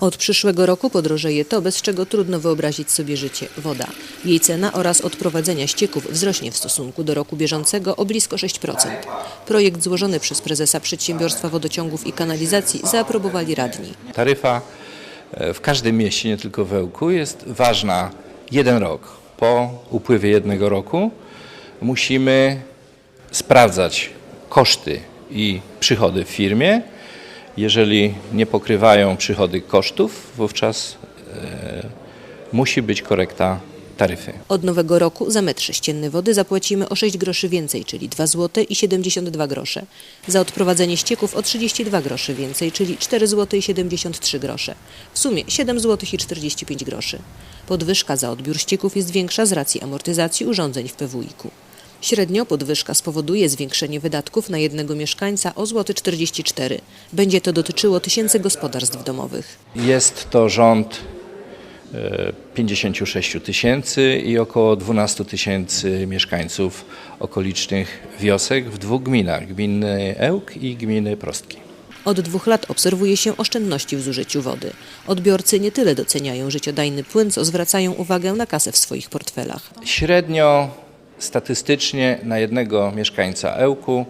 Od przyszłego roku podrożeje to, bez czego trudno wyobrazić sobie życie – woda. Jej cena oraz odprowadzenia ścieków wzrośnie w stosunku do roku bieżącego o blisko 6%. Projekt złożony przez prezesa Przedsiębiorstwa Wodociągów i Kanalizacji zaaprobowali radni. Taryfa e, w każdym mieście, nie tylko w Ełku, jest ważna jeden rok. Po upływie jednego roku musimy sprawdzać koszty i przychody w firmie. Jeżeli nie pokrywają przychody kosztów, wówczas e, musi być korekta taryfy. Od nowego roku za metr sześcienny wody zapłacimy o 6 groszy więcej, czyli 2 zł i 72 grosze. Za odprowadzenie ścieków o 32 groszy więcej, czyli 4 zł i 73 grosze. W sumie 7 zł i 45 groszy. Podwyżka za odbiór ścieków jest większa z racji amortyzacji urządzeń w PWiK-u. Średnio podwyżka spowoduje zwiększenie wydatków na jednego mieszkańca o złoty 44. Będzie to dotyczyło tysięcy gospodarstw domowych. Jest to rząd e, 56 tysięcy i około 12 tysięcy mieszkańców okolicznych wiosek w dwóch gminach, gminy Ełk i gminy Prostki. Od dwóch lat obserwuje się oszczędności w zużyciu wody. Odbiorcy nie tyle doceniają życiodajny płyn, co zwracają uwagę na kasę w swoich portfelach. Średnio statystycznie na jednego mieszkańca Ełku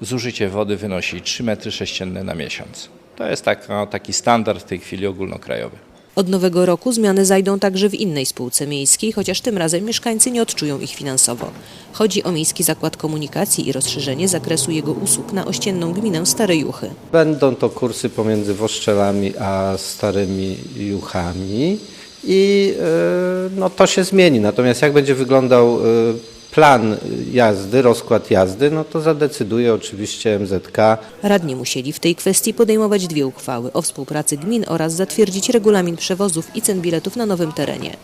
zużycie wody wynosi 3 metry sześcienne na miesiąc. To jest taka, taki standard w tej chwili ogólnokrajowy. Od nowego roku zmiany zajdą także w innej spółce miejskiej, chociaż tym razem mieszkańcy nie odczują ich finansowo. Chodzi o Miejski Zakład Komunikacji i rozszerzenie zakresu jego usług na ościenną gminę Stare Juchy. Będą to kursy pomiędzy Woszczelami a Starymi Juchami i e, no, to się zmieni. Natomiast jak będzie wyglądał e, plan jazdy, rozkład jazdy, no to zadecyduje oczywiście MZK. Radni musieli w tej kwestii podejmować dwie uchwały o współpracy gmin oraz zatwierdzić regulamin przewozów i cen biletów na nowym terenie.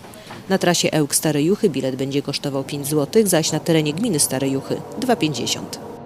Na trasie Ełk Stare Juchy bilet będzie kosztował 5 zł, zaś na terenie gminy Stare Juchy 2,50.